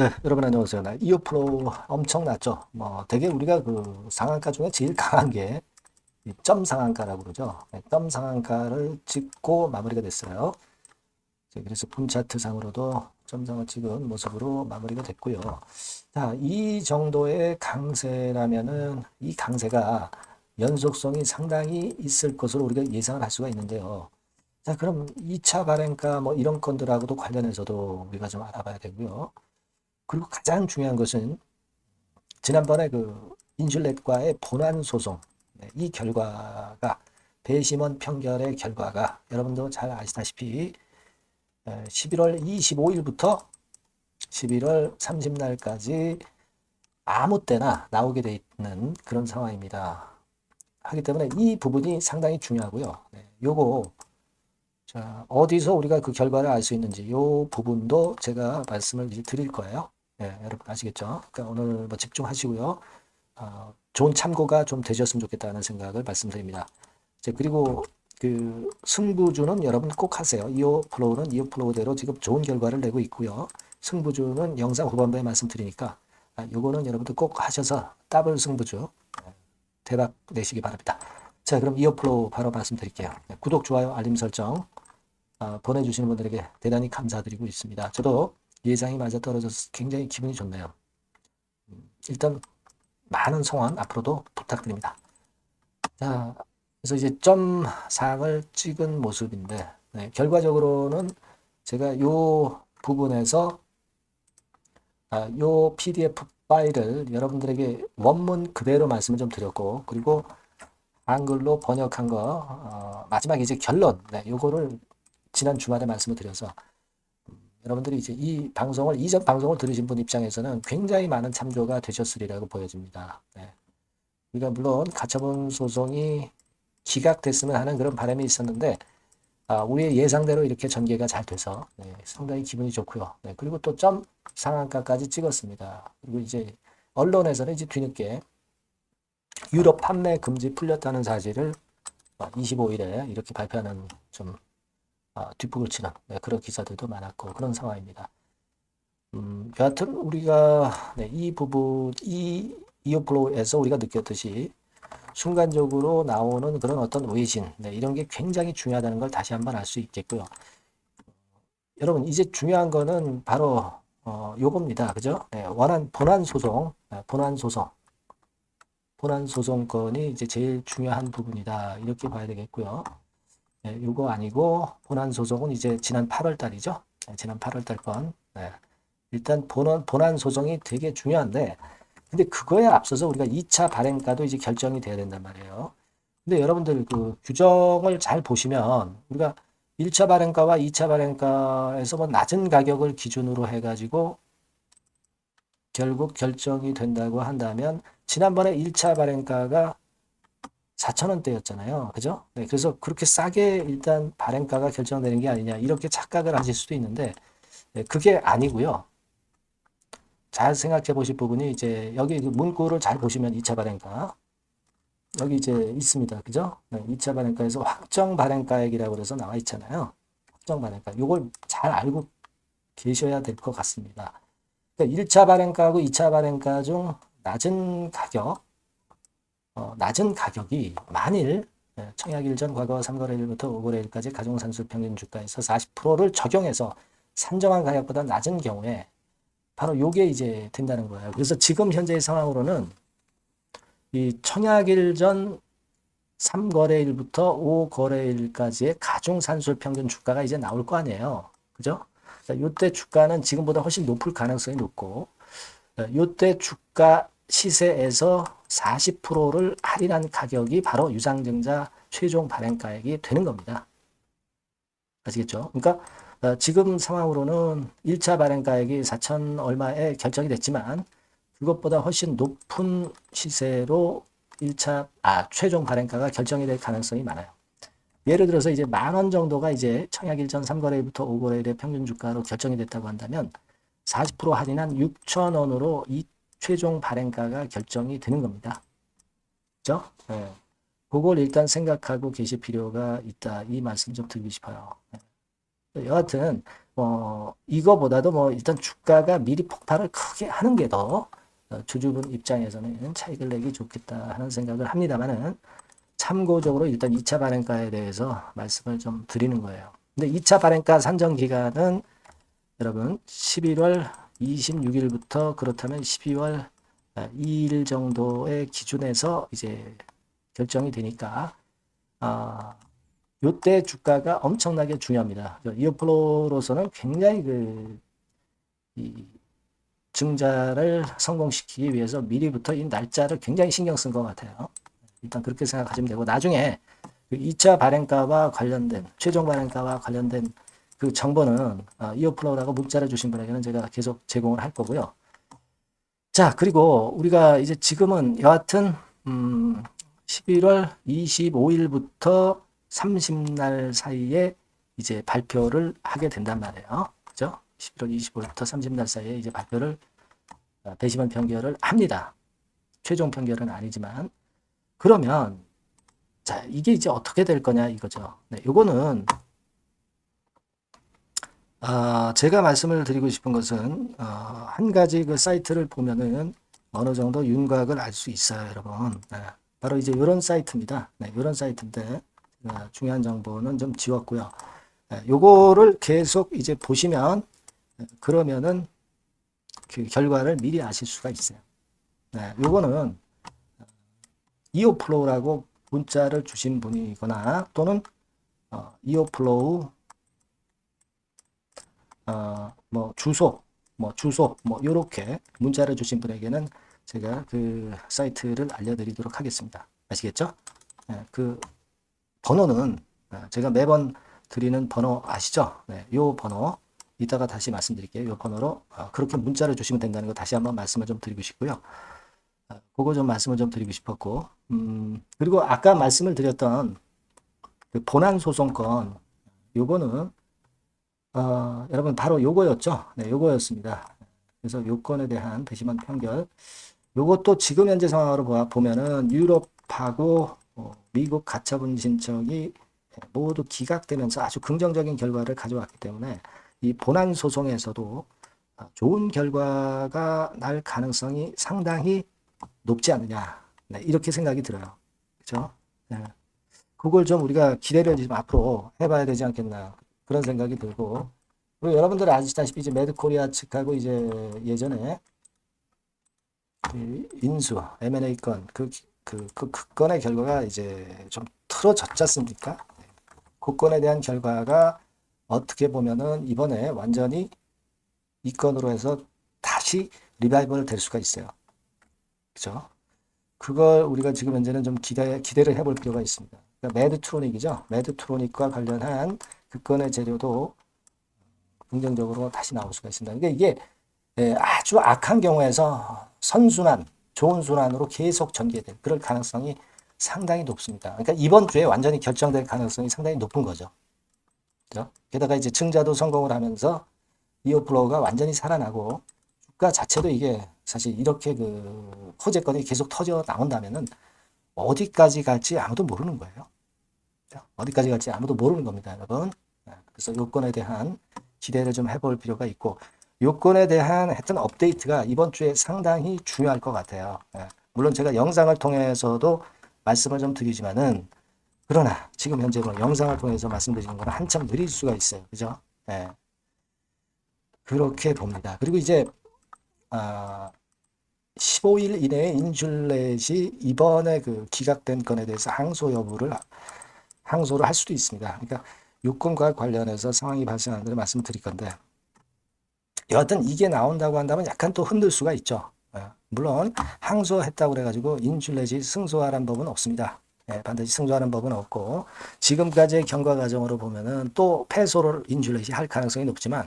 네, 여러분 안녕하세요. 나 이어플로우 엄청 낮죠. 뭐 되게 우리가 그 상한가 중에 제일 강한 게이점 상한가라고 그러죠. 네, 점 상한가를 찍고 마무리가 됐어요. 자, 그래서 분 차트 상으로도 점상을 찍은 모습으로 마무리가 됐고요. 자, 이 정도의 강세라면은 이 강세가 연속성이 상당히 있을 것으로 우리가 예상을 할 수가 있는데요. 자, 그럼 2차 발행가 뭐 이런 건들하고도 관련해서도 우리가 좀 알아봐야 되고요. 그리고 가장 중요한 것은 지난번에 그 인슐렛과의 본안 소송 네, 이 결과가 배심원 평결의 결과가 여러분도 잘 아시다시피 11월 25일부터 11월 30날까지 아무 때나 나오게 돼 있는 그런 상황입니다. 하기 때문에 이 부분이 상당히 중요하고요. 네, 요거 자, 어디서 우리가 그 결과를 알 수 있는지 요 부분도 제가 말씀을 드릴 거예요. 예, 여러분 아시겠죠? 그러니까 오늘 뭐 집중하시고요. 어, 좋은 참고가 좀 되셨으면 좋겠다는 생각을 말씀드립니다. 이제 그리고 그 승부주는 여러분 꼭 하세요. 이오 플로우는 이오 플로우대로 지금 좋은 결과를 내고 있고요. 승부주는 영상 후반부에 말씀드리니까 아, 요거는 여러분들 꼭 하셔서 더블 승부주 예, 대박 내시기 바랍니다. 자, 그럼 이어 플로우 바로 말씀드릴게요. 네, 구독, 좋아요, 알림 설정 어, 보내주시는 분들에게 대단히 감사드리고 있습니다. 저도 예상이 맞아 떨어져서 굉장히 기분이 좋네요. 음, 일단 많은 성원 앞으로도 부탁드립니다. 자, 그래서 이제 점 사항을 찍은 모습인데 네, 결과적으로는 제가 요 부분에서 아, 요 PDF 파일을 여러분들에게 원문 그대로 말씀을 좀 드렸고 그리고 한글로 번역한 거 어, 마지막 이제 결론 네, 요거를 지난 주말에 말씀을 드려서 여러분들이 이제 이 방송을 이전 방송을 들으신 분 입장에서는 굉장히 많은 참조가 되셨으리라고 보여집니다. 네. 우리가 물론 가처분 소송이 기각됐으면 하는 그런 바람이 있었는데 아, 우리의 예상대로 이렇게 전개가 잘 돼서 네, 상당히 기분이 좋고요. 네, 그리고 또 점 상한가까지 찍었습니다. 그리고 이제 언론에서는 이제 뒤늦게 유럽 판매 금지 풀렸다는 사실을 25일에 이렇게 발표하는 좀 아, 뒷북을 치는 네, 그런 기사들도 많았고 그런 상황입니다. 음, 여하튼 우리가 네, 이 부분 이 이어플로우에서 우리가 느꼈듯이 순간적으로 나오는 그런 어떤 외신 네, 이런 게 굉장히 중요하다는 걸 다시 한번 알 수 있겠고요. 여러분 이제 중요한 거는 바로 어, 요겁니다. 그죠? 네, 원한 본안 소송, 네, 본안 소송, 본안 소송건이 이제 제일 중요한 부분이다 이렇게 봐야 되겠고요. 네, 이거 아니고 본안 소송은 이제 지난 8월 달이죠. 네, 지난 8월 달 건. 네. 일단 본안, 본안 소송이 되게 중요한데 근데 그거에 앞서서 우리가 2차 발행가도 이제 결정이 돼야 된단 말이에요. 근데 여러분들 그 규정을 잘 보시면 우리가 1차 발행가와 2차 발행가에서 뭐 낮은 가격을 기준으로 해가지고 결국 결정이 된다고 한다면 지난번에 1차 발행가가 4천원대였잖아요. 그죠? 네, 그래서 그렇게 싸게 일단 발행가가 결정되는 게 아니냐 이렇게 착각을 하실 수도 있는데 네, 그게 아니고요. 잘 생각해 보실 부분이 이제 여기 그 문구를 잘 보시면 2차 발행가 여기 이제 있습니다. 그죠? 네, 2차 발행가에서 확정 발행가액이라고 그래서 나와 있잖아요. 확정 발행가. 요걸 잘 알고 계셔야 될 것 같습니다. 그러니까 1차 발행가하고 2차 발행가 중 낮은 가격 어, 낮은 가격이 만일 예, 청약 일 전 과거 3거래일부터 5거래일까지 가중산수 평균 주가에서 40%를 적용해서 산정한 가격보다 낮은 경우에 바로 요게 이제 된다는 거예요. 그래서 지금 현재의 상황으로는 이 청약일 전 3거래일부터 5거래일까지의 가중산술 평균 주가가 이제 나올 거 아니에요. 그죠? 자, 요때 주가는 지금보다 훨씬 높을 가능성이 높고 어, 요때 주가 시세에서 40%를 할인한 가격이 바로 유상증자 최종 발행가액이 되는 겁니다. 아시겠죠? 그러니까 어, 지금 상황으로는 1차 발행가액이 4천 얼마에 결정이 됐지만 그것보다 훨씬 높은 시세로 1차 아 최종 발행가가 결정이 될 가능성이 많아요. 예를 들어서 이제 만 원 정도가 이제 청약 일 전 3거래일부터 5거래일의 평균 주가로 결정이 됐다고 한다면 40% 할인한 6천 원으로 이 최종 발행가가 결정이 되는 겁니다. 그죠? 네. 그걸 일단 생각하고 계실 필요가 있다. 이 말씀 좀 드리고 싶어요. 네. 여하튼 뭐 이거보다도 뭐 일단 주가가 미리 폭발을 크게 하는 게 더 주주분 입장에서는 차익을 내기 좋겠다 하는 생각을 합니다만은 참고적으로 일단 2차 발행가에 대해서 말씀을 좀 드리는 거예요. 근데 2차 발행가 산정 기간은 여러분 11월 26일부터 그렇다면 12월 2일 정도의 기준에서 이제 결정이 되니까 아 요때 주가가 엄청나게 중요합니다. 이어플로로서는 굉장히 그, 이 증자를 성공시키기 위해서 미리부터 이 날짜를 굉장히 신경 쓴 것 같아요. 일단 그렇게 생각하시면 되고, 나중에 그 2차 발행가와 관련된, 최종 발행가와 관련된 그 정보는 어, 이어플로라고 문자를 주신 분에게는 제가 계속 제공을 할 거고요. 자, 그리고 우리가 이제 지금은 여하튼, 음, 11월 25일부터 30날 사이에 이제 발표를 하게 된단 말이에요. 그죠? 11월 25일부터 30날 사이에 이제 발표를 어, 배심원 평결을 합니다. 최종 평결은 아니지만 그러면 자 이게 이제 어떻게 될 거냐 이거죠. 네, 요거는 어, 제가 말씀을 드리고 싶은 것은 어, 한 가지 그 사이트를 보면은 어느 정도 윤곽을 알 수 있어요, 여러분. 네, 바로 이제 이런 사이트입니다. 네, 이런 사이트인데 어, 중요한 정보는 좀 지웠고요. 예, 요거를 계속 이제 보시면 예, 그러면은 그 결과를 미리 아실 수가 있어요. 네, 요거는 이오플로우라고 문자를 주신 분이거나 또는 어, 이오플로우 어, 뭐 주소 뭐 주소 뭐 요렇게 문자를 주신 분에게는 제가 그 사이트를 알려드리도록 하겠습니다. 아시겠죠? 네, 그 번호는 어, 제가 매번 드리는 번호 아시죠? 네, 요 번호 이따가 다시 말씀드릴게요. 요 번호로 어, 그렇게 문자를 주시면 된다는 거 다시 한번 말씀을 좀 드리고 싶고요. 어, 그거 좀 말씀을 좀 드리고 싶었고 음, 그리고 아까 말씀을 드렸던 그 본안 소송권 요거는 어, 여러분 바로 요거였죠. 네, 요거였습니다. 그래서 요건에 대한 배심원 판결 요것도 지금 현재 상황으로 보면은 유럽하고 어, 미국 가처분 신청이 모두 기각되면서 아주 긍정적인 결과를 가져왔기 때문에 이 본안 소송에서도 아, 좋은 결과가 날 가능성이 상당히 높지 않느냐 네, 이렇게 생각이 들어요. 그렇죠? 네. 그걸 좀 우리가 기대를 좀 앞으로 해봐야 되지 않겠나 그런 생각이 들고 그리고 여러분들 아시다시피 이제 매드코리아 측하고 이제 예전에 인수 M&A 건그 그, 그, 그 건의 결과가 이제 좀 틀어졌지 않습니까? 그 건에 대한 결과가 어떻게 보면은 이번에 완전히 이 건으로 해서 다시 리바이벌 될 수가 있어요. 그죠? 그걸 우리가 지금 현재는 좀 기대, 기대를 해볼 필요가 있습니다. 그러니까 매드트로닉이죠. 매드트로닉과 관련한 그 건의 재료도 긍정적으로 다시 나올 수가 있습니다. 그러니까 이게 예, 아주 악한 경우에서 선순환, 좋은 순환으로 계속 전개될 그럴 가능성이 상당히 높습니다. 그러니까 이번 주에 완전히 결정될 가능성이 상당히 높은 거죠. 게다가 이제 증자도 성공을 하면서 이오플로우가 완전히 살아나고 주가 자체도 이게 사실 이렇게 그 호재건이 계속 터져 나온다면은 어디까지 갈지 아무도 모르는 거예요. 어디까지 갈지 아무도 모르는 겁니다, 여러분. 네, 그래서 요건에 대한 기대를 좀 해볼 필요가 있고 요건에 대한 했던 업데이트가 이번 주에 상당히 중요할 것 같아요. 예. 물론 제가 영상을 통해서도 말씀을 좀 드리지만은 그러나 지금 현재 뭐 영상을 통해서 말씀드리는 거는 한참 느릴 수가 있어요. 그죠? 예. 그렇게 봅니다. 그리고 이제 아 15일 이내에 인슐렛이 이번에 그 기각된 건에 대해서 항소 여부를 항소를 할 수도 있습니다. 그러니까 요건과 관련해서 상황이 발생하는 걸 말씀드릴 건데 여하튼 이게 나온다고 한다면 약간 또 흔들 수가 있죠. 예, 물론 항소했다고 그래가지고 인슐렛이 승소하는 법은 없습니다. 예, 반드시 승소하는 법은 없고 지금까지의 경과 과정으로 보면은 또 패소를 인슐렛이 할 가능성이 높지만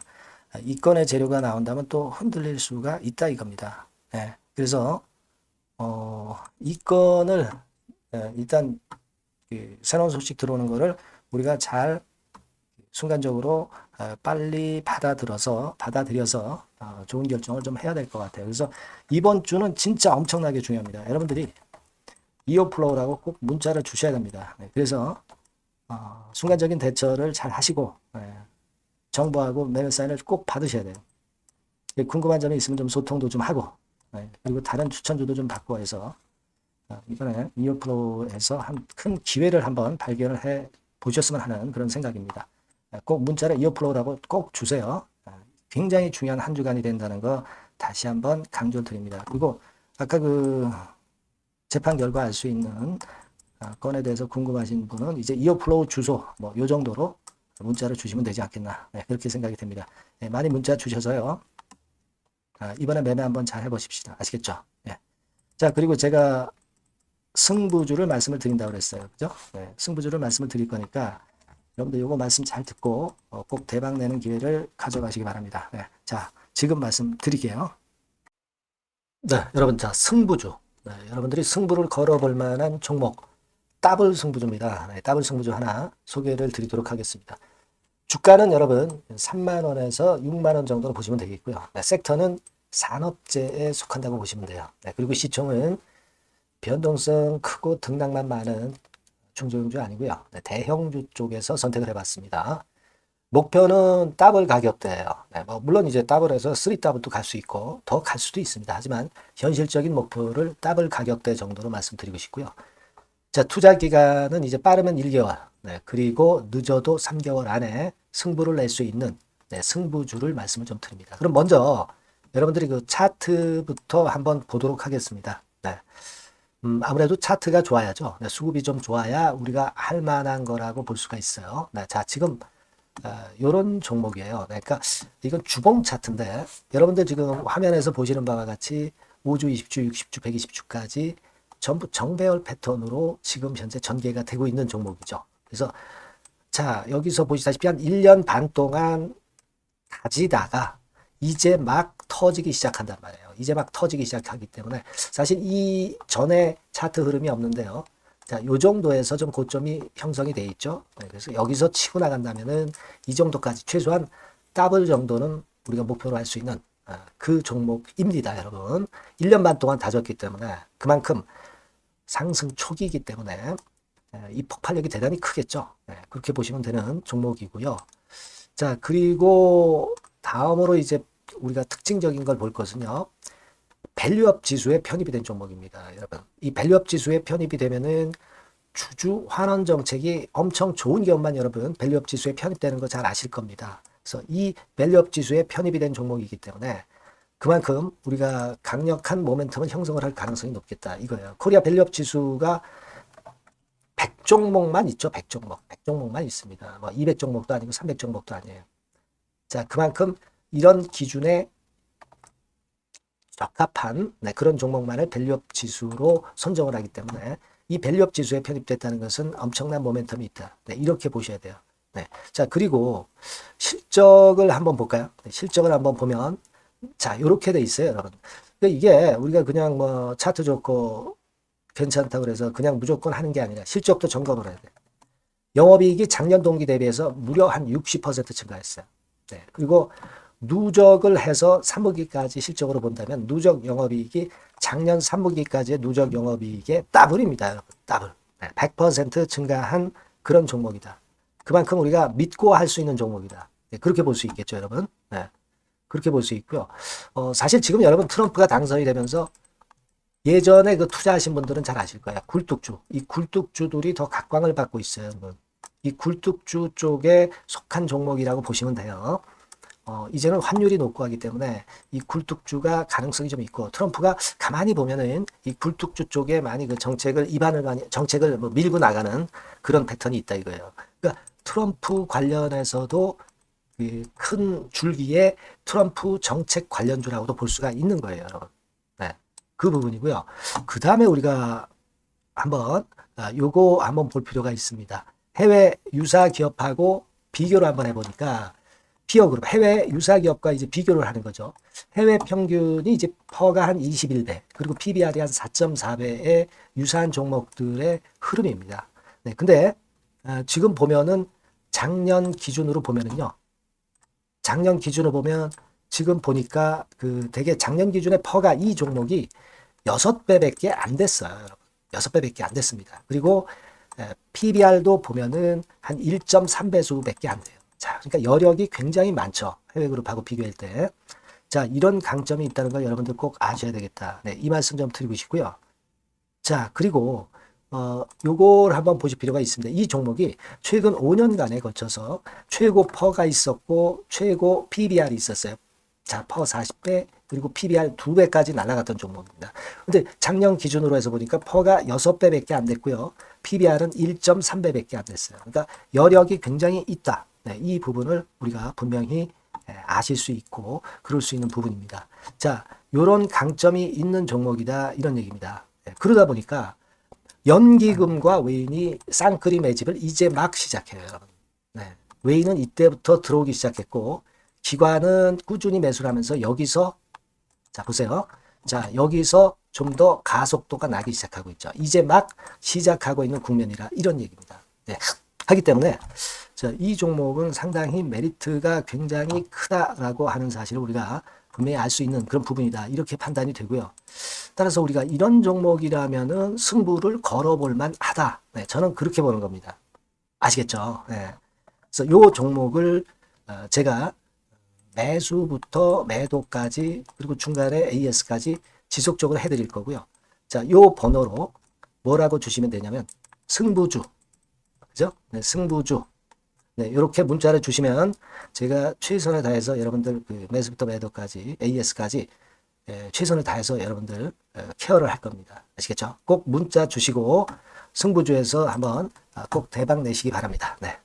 이 건의 재료가 나온다면 또 흔들릴 수가 있다 이겁니다. 예, 그래서 어, 이 건을 예, 일단 그 새로운 소식 들어오는 거를 우리가 잘 순간적으로 어, 빨리 받아들여서 받아들여서 어, 좋은 결정을 좀 해야 될 것 같아요. 그래서 이번 주는 진짜 엄청나게 중요합니다. 여러분들이 이어플로우라고 꼭 문자를 주셔야 됩니다. 네, 그래서 어, 순간적인 대처를 잘 하시고 네, 정보하고 매매 사인을 꼭 받으셔야 돼요. 예, 궁금한 점이 있으면 좀 소통도 좀 하고 예, 그리고 다른 추천주도 좀 받고 해서 어, 이번에 이어프로에서 한 큰 기회를 한번 발견을 해 보셨으면 하는 그런 생각입니다. 예, 꼭 문자를 이어프로라고 꼭 주세요. 아, 굉장히 중요한 한 주간이 된다는 거 다시 한번 강조드립니다. 그리고 아까 그 재판 결과 알 수 있는 아, 건에 대해서 궁금하신 분은 이제 이어플로우 주소 뭐 요 정도로 문자를 주시면 되지 않겠나 네, 그렇게 생각이 됩니다. 네, 많이 문자 주셔서요. 아, 이번에 매매 한번 잘 해보십시다. 아시겠죠? 네. 자 그리고 제가 승부주를 말씀을 드린다고 그랬어요. 그죠? 네, 승부주를 말씀을 드릴 거니까 여러분들 요거 말씀 잘 듣고 어, 꼭 대박 내는 기회를 가져가시기 바랍니다. 네, 자 지금 말씀 드릴게요. 네, 여러분 자 승부주. 네, 여러분들이 승부를 걸어볼 만한 종목 더블 승부주입니다. 네, 더블 승부주 하나 소개를 드리도록 하겠습니다. 주가는 여러분 3만 원에서 6만 원 정도로 보시면 되겠고요. 네, 섹터는 산업재에 속한다고 보시면 돼요. 네, 그리고 시총은 변동성 크고 등락만 많은 중소형주 아니고요. 네, 대형주 쪽에서 선택을 해봤습니다. 목표는 더블 가격대예요. 네, 뭐 물론 이제 더블에서 3 더블도 갈 수 있고 더 갈 수도 있습니다. 하지만 현실적인 목표를 더블 가격대 정도로 말씀드리고 싶고요. 자, 투자 기간은 이제 빠르면 1개월, 네, 그리고 늦어도 3개월 안에 승부를 낼 수 있는 네, 승부주를 말씀을 좀 드립니다. 그럼 먼저 여러분들이 그 차트부터 한번 보도록 하겠습니다. 네. 음, 아무래도 차트가 좋아야죠. 네, 수급이 좀 좋아야 우리가 할 만한 거라고 볼 수가 있어요. 네, 자, 지금 어, 요런 종목이에요. 네, 그러니까 이건 주봉 차트인데 여러분들 지금 화면에서 보시는 바와 같이 5주, 20주, 60주, 120주까지 전부 정배열 패턴으로 지금 현재 전개가 되고 있는 종목이죠. 그래서 자, 여기서 보시다시피 한 1년 반 동안 가지다가 이제 막 터지기 시작한단 말이에요. 이제 막 터지기 시작하기 때문에 사실 이 전에 차트 흐름이 없는데요. 자, 요 정도에서 좀 고점이 형성이 돼 있죠. 네, 그래서 여기서 치고 나간다면은 이 정도까지 최소한 더블 정도는 우리가 목표로 할 수 있는 아, 그 종목입니다, 여러분. 1년 반 동안 다졌기 때문에 그만큼 상승 초기이기 때문에 예, 이 폭발력이 대단히 크겠죠. 예, 그렇게 보시면 되는 종목이고요. 자, 그리고 다음으로 이제 우리가 특징적인 걸 볼 것은요. 밸류업 지수에 편입이 된 종목입니다. 여러분. 이 밸류업 지수에 편입이 되면은 주주 환원 정책이 엄청 좋은 경우만 여러분 밸류업 지수에 편입되는 거 잘 아실 겁니다. 그래서 이 밸류업 지수에 편입이 된 종목이기 때문에 그만큼 우리가 강력한 모멘텀을 형성을 할 가능성이 높겠다 이거예요. 코리아 밸류업 지수가 100종목만 있죠. 100종목. 100종목만 있습니다. 뭐 200종목도 아니고 300종목도 아니에요. 자, 그만큼 이런 기준에 적합한 네, 그런 종목만을 밸류업 지수로 선정을 하기 때문에 이 밸류업 지수에 편입됐다는 것은 엄청난 모멘텀이 있다. 네, 이렇게 보셔야 돼요. 네. 자, 그리고 실적을 한번 볼까요? 네, 실적을 한번 보면 자, 이렇게 돼 있어요, 여러분. 이게 우리가 그냥 뭐 차트 좋고 괜찮다고 그래서 그냥 무조건 하는 게 아니라 실적도 점검을 해야 돼. 영업이익이 작년 동기 대비해서 무려 한 60% 증가했어요. 네. 그리고 누적을 해서 3분기까지 실적으로 본다면 누적 영업이익이 작년 3분기까지의 누적 영업이익의 더블입니다, 여러분. 더블. 네. 100% 증가한 그런 종목이다. 그만큼 우리가 믿고 할 수 있는 종목이다. 네. 그렇게 볼 수 있겠죠, 여러분. 네. 그렇게 볼 수 있고요. 어, 사실 지금 여러분 트럼프가 당선이 되면서 예전에 그 투자하신 분들은 잘 아실 거예요. 굴뚝주. 이 굴뚝주들이 더 각광을 받고 있어요. 여러분. 이 굴뚝주 쪽에 속한 종목이라고 보시면 돼요. 어, 이제는 환율이 높고 하기 때문에 이 굴뚝주가 가능성이 좀 있고 트럼프가 가만히 보면은 이 굴뚝주 쪽에 많이 그 정책을 입안을 많이 정책을 뭐 밀고 나가는 그런 패턴이 있다 이거예요. 그러니까 트럼프 관련해서도 그 큰 줄기에 트럼프 정책 관련주라고도 볼 수가 있는 거예요, 여러분. 네. 그 부분이고요. 그 다음에 우리가 한번 아, 요거 한번 볼 필요가 있습니다. 해외 유사 기업하고 비교를 한번 해보니까 그룹 해외 유사 기업과 이제 비교를 하는 거죠. 해외 평균이 이제 퍼가 한 21배 그리고 PBR이 한 4.4배의 유사한 종목들의 흐름입니다. 네, 근데 아, 지금 보면은 작년 기준으로 보면은요. 작년 기준으로 보면 지금 보니까 그 되게 작년 기준에 퍼가 이 종목이 6배밖에 안 됐어요. 여러분. 6배밖에 안 됐습니다. 그리고 PBR도 보면은 한 1.3배수밖에 안 돼요. 자, 그러니까 여력이 굉장히 많죠. 해외 그룹하고 비교할 때. 자, 이런 강점이 있다는 걸 여러분들 꼭 아셔야 되겠다. 네, 이 말씀 좀 드리고 싶고요. 자, 그리고 어, 요걸 한번 보실 필요가 있습니다. 이 종목이 최근 5년간에 거쳐서 최고 퍼가 있었고 최고 PBR이 있었어요. 자, 퍼 40배 그리고 PBR 2배까지 날아갔던 종목입니다. 근데 작년 기준으로 해서 보니까 퍼가 6배밖에 안 됐고요. PBR은 1.3배밖에 안 됐어요. 그러니까 여력이 굉장히 있다. 네, 이 부분을 우리가 분명히 예, 아실 수 있고 그럴 수 있는 부분입니다. 자, 요런 강점이 있는 종목이다 이런 얘기입니다. 예, 그러다 보니까 연기금과 외인이 쌍끌이 매집을 이제 막 시작해요, 여러분. 네. 외인은 이때부터 들어오기 시작했고 기관은 꾸준히 매수를 하면서 여기서 자 보세요. 자 여기서 좀 더 가속도가 나기 시작하고 있죠. 이제 막 시작하고 있는 국면이라 이런 얘기입니다. 네. 하기 때문에 자, 이 종목은 상당히 메리트가 굉장히 크다라고 하는 사실을 우리가 분명히 알 수 있는 그런 부분이다. 이렇게 판단이 되고요. 따라서 우리가 이런 종목이라면은 승부를 걸어볼 만하다. 네, 저는 그렇게 보는 겁니다. 아시겠죠? 네. 그래서 요 종목을 어, 제가 매수부터 매도까지 그리고 중간에 AS까지 지속적으로 해드릴 거고요. 자, 요 번호로 뭐라고 주시면 되냐면 승부주, 그죠? 네, 승부주. 네, 이렇게 문자를 주시면 제가 최선을 다해서 여러분들 그 매수부터 매도까지 AS까지 예, 최선을 다해서 여러분들 어, 케어를 할 겁니다. 아시겠죠? 꼭 문자 주시고 승부주에서 한번 아, 꼭 대박 내시기 바랍니다. 네.